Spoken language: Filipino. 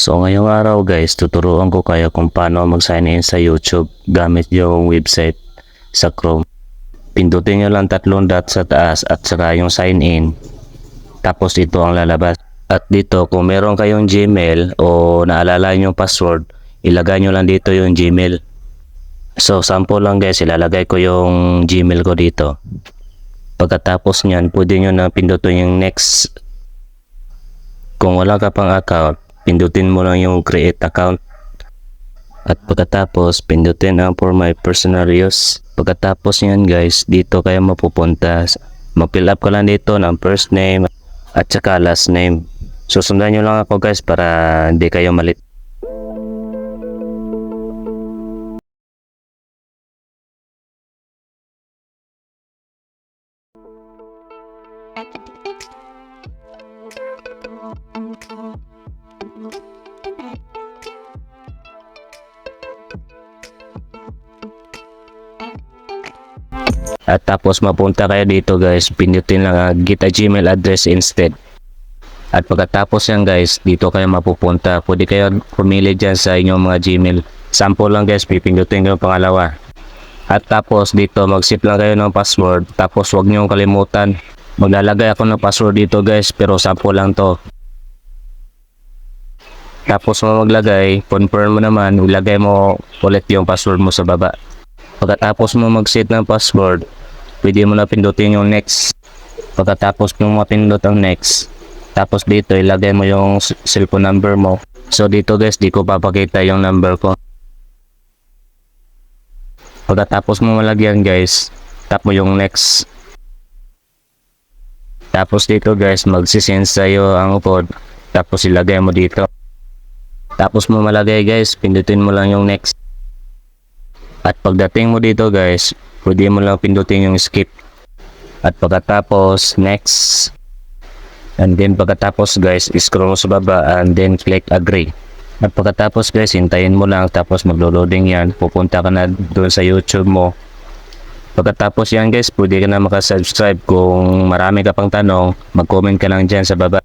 So ngayong araw guys, tuturuan ko kayo kung paano mag-sign in sa YouTube gamit yung website sa Chrome. Pindutin nyo lang tatlong dot sa taas at saka yung sign in. Tapos ito ang lalabas. At dito kung meron kayong Gmail o naalala yung password, ilagay nyo lang dito yung Gmail. So sample lang guys, ilalagay ko yung Gmail ko dito. Pagkatapos nyan, pwede nyo na pindutin yung next kung wala ka pang account, pindutin mo lang yung create account. At pagkatapos, pindutin ang for my personal use. Pagkatapos yan guys, dito kayo mapupunta. Mag-fill up ka lang dito ng first name at saka last name. Susundan nyo lang ako guys para hindi kayo malit. At tapos mapunta kayo dito guys, pindutin lang ang get a Gmail address instead. At pagkatapos yan guys, dito kayo mapupunta. Pwede kayo pumili dyan sa inyong mga Gmail. Sample lang guys, pipindutin ko yung pangalawa. At tapos dito, mag-sip lang kayo ng password. Tapos huwag niyong kalimutan. Maglalagay ako ng password dito guys, pero sample lang to. Tapos mo maglagay, confirm mo naman, ilagay mo ulit yung password mo sa baba. Pagkatapos mo mag-set ng password, pwede mo na pindutin yung next. Pagkatapos mo mapindot ang next, tapos dito ilagay mo yung cellphone number mo. So dito guys, di ko papakita yung number ko. Pagkatapos mo malagyan guys, tap mo yung next. Tapos dito guys, magsisend sa'yo ang upod. Tapos ilagay mo dito. Tapos mo malagay guys, pindutin mo lang yung next. At pagdating mo dito guys, pwede mo lang pindutin yung skip. At pagkatapos, next. And then pagkatapos guys, scroll mo sa baba and then click agree. At pagkatapos guys, hintayin mo lang tapos maglo-loading yan. Pupunta ka na doon sa YouTube mo. Pagkatapos yan guys, pwede ka na makasubscribe. Kung marami ka pang tanong, mag-comment ka lang dyan sa baba.